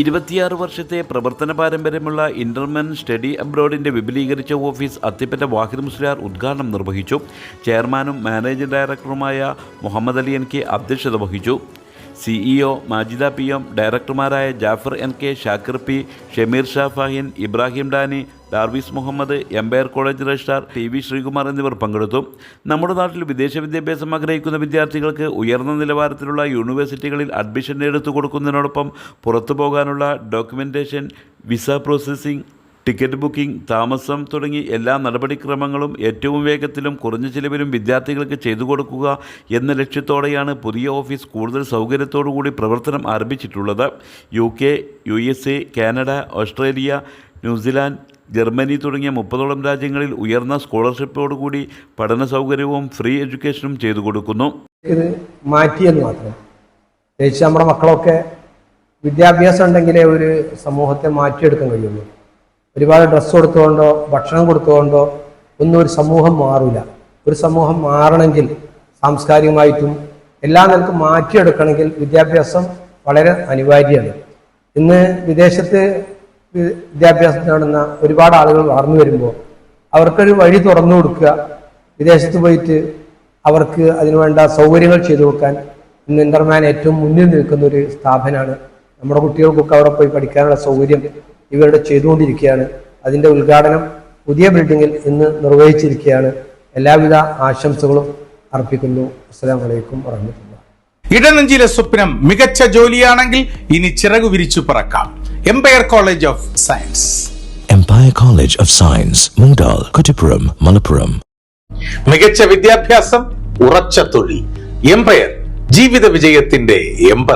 ഇരുപത്തിയാറ് വർഷത്തെ പ്രവർത്തന പാരമ്പര്യമുള്ള ഇന്റർമെൻ സ്റ്റഡി അബ്രോഡിന്റെ വിപുലീകരിച്ച ഓഫീസ് അത്തിപ്പറ്റ വാഹിദ് മുസ്ലിയാർ ഉദ്ഘാടനം നിർവഹിച്ചു. ചെയർമാനും മാനേജിംഗ് ഡയറക്ടറുമായ മുഹമ്മദ് അലി എൻ കെ അധ്യക്ഷത വഹിച്ചു. CEO Majida P M ഡയറക്ടർമാരായ Jafar N K Shakir P Shameer Shah Fahin Ibrahim Dani Darvis Muhammad Empire College registrar T V Sreekumar എന്നിവർ പങ്കെടുത്തു. നമ്മുടെ നാട്ടിൽ വിദേശ വിദ്യാഭ്യാസം ആഗ്രഹിക്കുന്ന വിദ്യാർത്ഥികൾക്ക് ഉയർന്ന നിലവാരത്തിലുള്ള യൂണിവേഴ്സിറ്റികളിൽ അഡ്മിഷൻ എടുത്തു കൊടുക്കുന്നതിനോടൊപ്പം പുറത്തു പോകാനുള്ള documentation visa processing ticket booking താമസം തുടങ്ങി എല്ലാ നടപടിക്രമങ്ങളും ഏറ്റവും വേഗത്തിലും കുറഞ്ഞ ചിലവിലും വിദ്യാർത്ഥികൾക്ക് ചെയ്തു കൊടുക്കുക എന്ന ലക്ഷ്യത്തോടെയാണ് പുതിയ ഓഫീസ് കൂടുതൽ സൗകര്യത്തോടുകൂടി പ്രവർത്തനം ആരംഭിച്ചിട്ടുള്ളത്. U K U S A Canada Australia New Zealand Germany തുടങ്ങിയ മുപ്പതോളം രാജ്യങ്ങളിൽ ഉയർന്ന സ്കോളർഷിപ്പോടുകൂടി പഠന സൗകര്യവും ഫ്രീ എഡ്യൂക്കേഷനും ചെയ്തു കൊടുക്കുന്നു. ഇത് മാറ്റിയെന്ന് മാത്രം. നമ്മുടെ മക്കളൊക്കെ വിദ്യാഭ്യാസം ഉണ്ടെങ്കിലേ ഒരു സമൂഹത്തെ മാറ്റിയെടുക്കാൻ കഴിയുള്ളൂ. ഒരുപാട് ഡ്രസ്സ് കൊടുത്തുകൊണ്ടോ ഭക്ഷണം കൊടുത്തുകൊണ്ടോ ഒന്നും ഒരു സമൂഹം മാറില്ല ഒരു സമൂഹം മാറണമെങ്കിൽ സാംസ്കാരികമായിട്ടും എല്ലാ നിലക്കും മാറ്റിയെടുക്കണമെങ്കിൽ വിദ്യാഭ്യാസം വളരെ അനിവാര്യമാണ്. ഇന്ന് വിദേശത്ത് വിദ്യാഭ്യാസം നേടുന്ന ഒരുപാട് ആളുകൾ വളർന്നു വരുമ്പോൾ അവർക്കൊരു വഴി തുറന്നു കൊടുക്കുക വിദേശത്ത് പോയിട്ട് അവർക്ക് അതിനുവേണ്ട സൗകര്യങ്ങൾ ചെയ്തു കൊടുക്കാൻ ഇന്ന് ഇന്റർമാൻ ഏറ്റവും മുന്നിൽ നിൽക്കുന്ന ഒരു സ്ഥാപനമാണ്. നമ്മുടെ കുട്ടികൾക്കൊക്കെ അവിടെ പോയി പഠിക്കാനുള്ള സൗകര്യം ഇവരുടെ ചെയ്തുകൊണ്ടിരിക്കുകയാണ്. അതിന്റെ ഉദ്ഘാടനം പുതിയ ബിൽഡിങ്ങിൽ ഇന്ന് നിർവഹിച്ചിരിക്കുകയാണ്. എല്ലാവിധ ആശംസകളും അർപ്പിക്കുന്നു. അസ്സാം വലൈക്കും വറഹമത്തുള്ള ഇടനെഞ്ചിലെ സ്വപ്നം മികച്ച ജോലിയാണെങ്കിൽ ഇനി ചിറകു വിരിച്ചു പറക്കാം. Empire College of Science Empire College of Science Mundal, Kutipuram, Malappuram. മികച്ച വിദ്യാഭ്യാസം ഉറച്ച തൊഴിൽ. എംപയർ ജീവിത വിജയത്തിന്റെ emperor